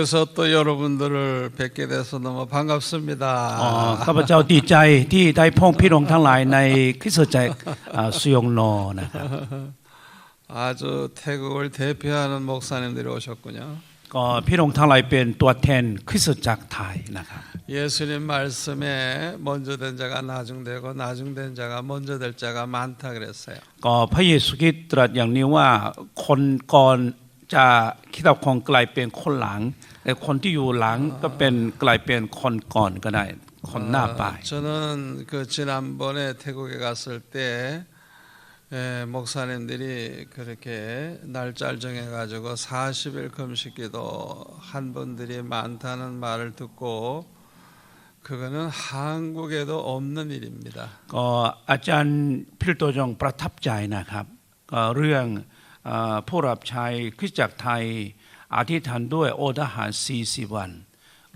아, 여기서 또 여러분들을 뵙게 돼서 너무 อ๋อ 반갑습니다. ข้าพเจ้าดีใจที่ได้พ้องพี่น้องทั้งหลายในคริสตจักรอ่าสุยงโนนะครับ 아주 태국을 대표하는 목사님들이 오셨군요. ก็พี่น้องทั้งหลายเป็นตัวแทนคริสตจักรไทยนะครับ 예수님 말씀에 먼저 된 자가 나중되고 나중된 자가 먼저 될 자가 많다 그랬어요. ก็พระเยซูคริสต์ตรัสอย่างนี้ว่าคนก่อน จะคิดเอาของกลายเป็นคนหลังแต่คนที่อยู่หลังก็เป็นกลายเป็นคนก่อนก็ได้ คนหน้าไป 아, 저는 그 지난번에 태국에 갔을 때 에, 목사님들이 그렇게 날짜를 정해가지고 40일 금식기도 한 분들이 많다는 말을 듣고 그거는 한국에도 없는 일입니다. ก็อาจารย์พิรโตจงประ ทับใจนะครับก็เรื่องเอ่อผู้รับใช้คริสตจักรไทยอธิษฐานด้วยโอทหาร 40 วัน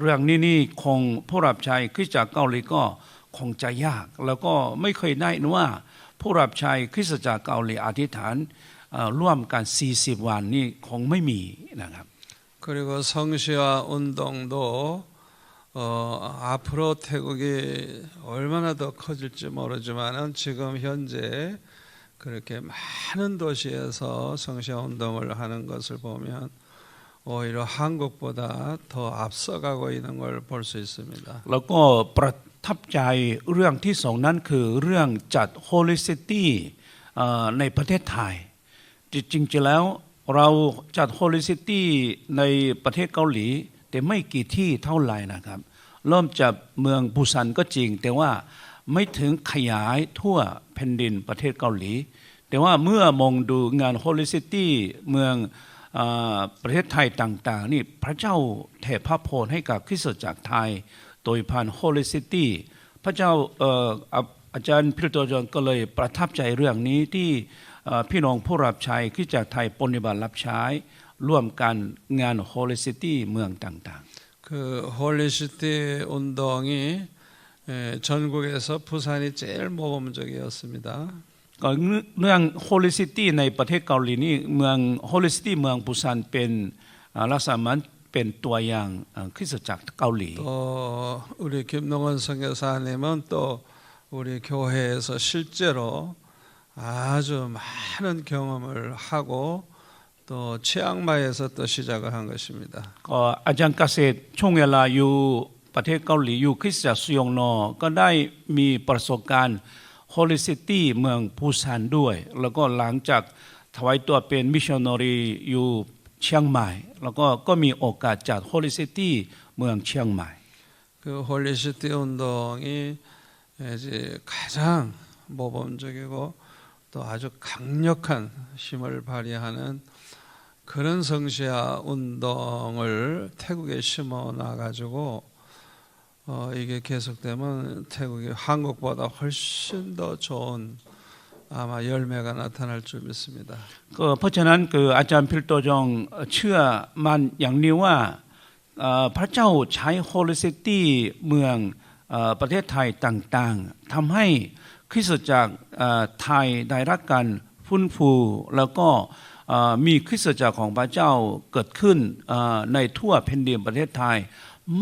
เรื่องนี้นี่คงผู้รับใช้คริสตจักรเกาหลีก็คงจะยาก แล้วก็ไม่เคยได้นะว่า ผู้รับใช้คริสตจักรเกาหลีอธิษฐานเอ่อร่วมกัน 40 วันนี่คงไม่มีนะครับ 그리고 성시화 운동도 어, 앞으로 태국이 얼마나 더 커질지 모르지만은 지금 현재 그렇게 많은 도시에서 성시화 운동을 하는 것을 보면 오히려 한국보다 더 앞서가고 있는 걸 볼 수 있습니다. แล้วก็ประทับใจเรื่องที่สองนั้นคือเรื่องจัด Holy City เอ่อในประเทศไทย จริงๆแล้วเราจัด Holy City ในประเทศเกาหลี แต่ไม่กี่ที่เท่าไหร่นะครับ เริ่มจากเมืองปูซันก็จริง แต่ว่า ไม่ถึงขยายทั่วแผ่นดินประเทศเกาหลี แต่ว่าเมื่อมองดูงาน Holy City เมืองเออประเทศไทยต่างๆนี่พระเจ้าเทพระพรให้กับคริสตจักรไทย โดยผ่าน Holy City พระเจ้าเอ่ออาอาจารย์พิรโตจนก็เลยประทับใจเรื่องนี้ที่เอ่อพี่น้องผู้รับใช้คริสตจักรไทยปฏิบัติรับใช้ ร่วมกันงาน Holy City เมืองต่าง 그 홀리시티 운동이 에, 전국에서 부산이 제일 모범적이었습니다. ๆก็เรื่อง Holy City ในประเทศเกาหลีนี่เมือง Holy City เมืองปูซานเป็นอ่าลักษณะมันเป็นตัวอย่างเอ่อคริสตจักรเกาหลี 또 우리 김동원 선교사님은 또 우리 교회에서 실제로 아주 많은 경험을 하고 또 치앙마이에서 또 시작을 한 것입니다. ก็อาจารย์เ กษตรช่วงเวลาอยู่ประเทศเกาหลีอยู่คริสตจักรสุยงโนก็ได้มีประสบการณ์ Holy City เมืองปูซานด้วย แล้วก็หลังจากถวายตัวเป็นมิชชันนารีอยู่เชียงใหม่ แล้วก็ก็มีโอกาสจาก Holy City เมืองเชียงใหม่ 그 홀리시티 운동이 이제 가장 모범적이고 또 아주 강력한 힘을 발휘하는 그런 성시화 운동을 태국에 심어 놔가지고 어, 이게 계속되면 태국이 한국보다 훨씬 더 좋은 아마 열매가 나타날 줄 믿습니다. ก็เพราะฉะนั้นคืออาจารย์พิลโตจงเชื่อมันอย่างนี้ว่าเอ่อพระเจ้าใช้ Holy City เมืองเอ่อประเทศไทยต่างๆทำให้คริสตจักรเอ่อไทยได้รับการฟื้นฟู แล้วก็เอ่อมีคริสตจักรของพระเจ้าเกิดขึ้นเอ่อในทั่วแผ่นดินประเทศไทย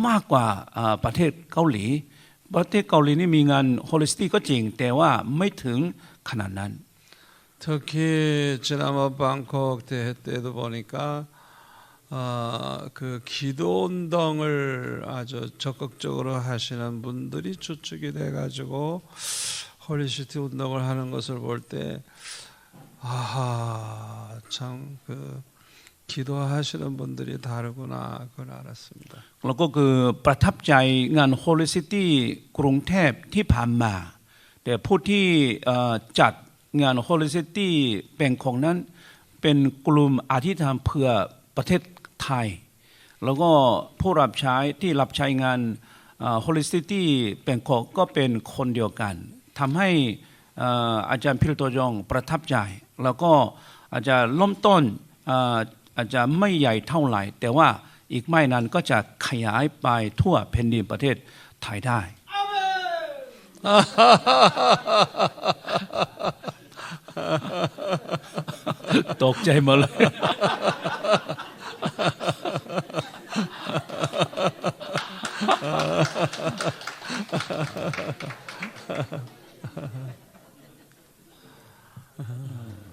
มากกว่าเอ่อประเทศเกาหลี ประเทศเกาหลีนี่มีงาน Holy City ก็จริง แต่ว่าไม่ถึงขนาดนั้น 특히 지난번 방콕 대회 때도 보니까 어, 그 기도 운동을 아주 적극적으로 하시는 분들이 주축이 돼가지고 홀리시티 운동을 하는 것을 볼 때 아하 참 그 기도하시는 분들이 다르구나 그걸 알았습니다. แล้วก็คือประทับใจงาน Holy City กรุงเทพที่ผ่านมา แต่ผู้ที่เอ่อจัดงาน Holy City เป็นของนั้นเป็นกลุ่มอธิษฐานเพื่อประเทศไทย แล้วก็ผู้รับใช้ที่รับใช้งานเอ่อ Holy City เป็นของก็เป็นคนเดียวกันทำให้เอ่ออาจารย์พิรโตจงประทับใจ แล้วก็อาจจะเริ่มต้นเ อาจจะไม่ใหญ่เท่าไหร่ แต่ว่าอีกไม่นานก็จะขยายไปทั่วแผ่นดินประเทศไทยได้ตกใจมาเลย Uh-huh.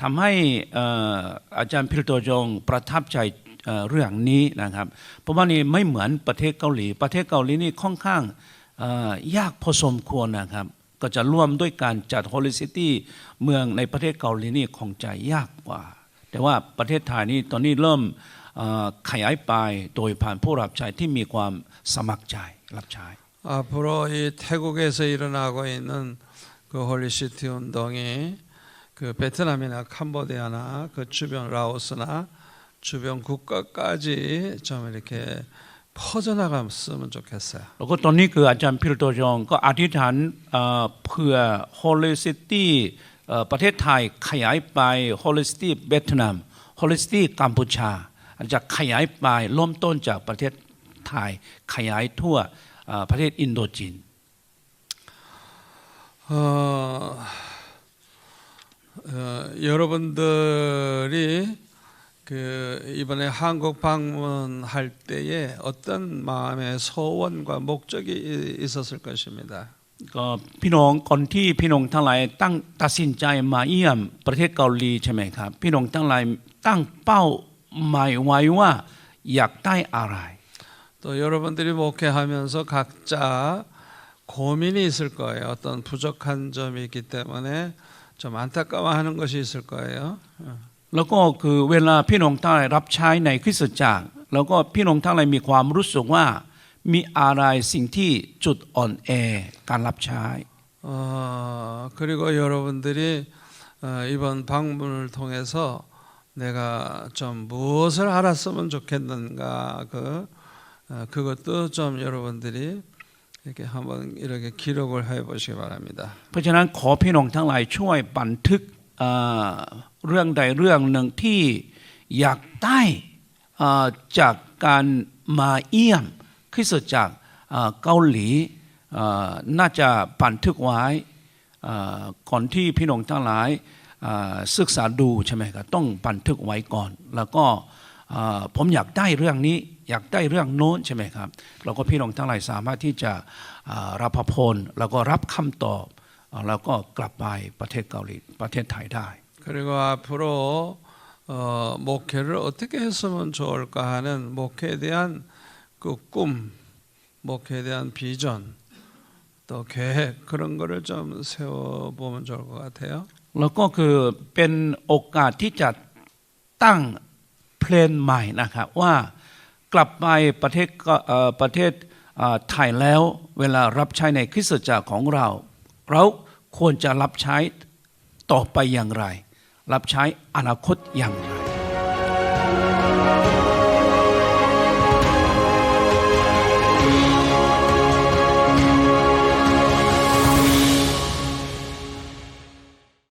ทำให้เอ่ออาจารย์พิรโตจงประทับใจเอ่อเรื่องนี้นะครับเพราะว่านี่ไม่เหมือนประเทศเกาหลี ประเทศเกาหลีนี่ค่อนข้างเอ่อยากพอสมควรนะครับ ก็จะร่วมด้วยการจัด Holy City เมืองในประเทศเกาหลีนี่คงจะยากกว่า แต่ว่าประเทศไทยนี่ตอนนี้เริ่มเอ่อขยายไปโดยผ่านผู้รับใช้ที่มีความสมัครใจรับใช้ 앞으로 이 태국에서 일어나고 있는 그 홀리시티 운동이 그 베트남이나 캄보디아나 그 주변 라오스나 주변 국가까지 좀 이렇게 퍼져나갔으면 좋겠어요. แล้วก็ตอนนี้คืออาจารย์พิรโตจงก็อธิษฐานเอ่อเพื่อ Holy City เอ่อประเทศไทยขยายไป Holy City เวียดนาม Holy City กัมพูชาอาจจะขยายไปเริ่มต้นจากประเทศไทยขยายทั่วเอ่อประเทศอินโดจีน 어, 어, 여러분들이 그 이번에 한국 방문할 때에 어떤 마음의 소원과 목적이 이- 있었을 것입니다. ก็พี่น้องก่อนที่พี่น้องทั้งหลายตั้งตัดสินใจมาเยี่ยมประเทศเกาหลีใช่ไหมครับ พี่น้องทั้งหลายตั้งเป้าหมายไว้ว่าอยากได้อะไร 또 여러분들이 목회하면서 각자 고민이 있을 거예요. 어떤 부족한 점이 있기 때문에 좀 안타까워하는 것이 있을 거예요. แล้วก็คือเวลาพี่น้องทั้งหลายรับใช้ในคริสตจักรแล้วก็พี่น้องทั้งหลายมีความรู้สึกว่ามีอะไรสิ่งที่จุดอ่อนแอการรับใช้ 어, 그리고 여러분들이 어, 이번 방문을 통해서 내가 좀 무엇을 알았으면 좋겠는가 그 어, 그것도 좀 여러분들이 이렇게 한번 이렇게 기록을 해 보시기 바랍니다. เพราะฉะนั้นขอพี่น้องทั้งหลายช่วยบันทึกเอ่อเรื่องใดเรื่องหนึ่งที่อยากได้เอ่อจากการมาเยี่ยมคริสตจักรเอ่อเกาหลีเอ่อน่าจะบันทึกไว้เอ่อก่อนที่พี่น้องทั้งหลายเอ่อศึกษาดูใช่ไหมครับต้องบันทึกไว้ก่อน แล้วก็เอ่อ ผมอยากได้เรื่องนี้อยากได้เรื่องโน้นใช่ไหมครับแล้วก็พี่น้องทั้งหลายสามารถที่จะเอ่อรับพระพรแล้วก็รับคำตอบ อ่าแล้วก็กลับไปประเทศเกาหลีประเทศไทยได้ 그리고 앞으로 어, 목회를 어떻게 했으면 좋을까 하는 목회에 대한 그 꿈, 목회에 대한 비전, 또 계획 그런 거를 좀 세워 보면 좋을 것 같아요. แล้วก็คือเป็นโอกาสที่จะตั้ง เพลนใหม่นะครับว่ากลับไปประเทศก็ประเทศไทยแล้วเวลารับใช้ในคริสตจักรของเรา เราควรจะรับใช้ต่อไปอย่างไร รับใช้อนาคตอย่างไร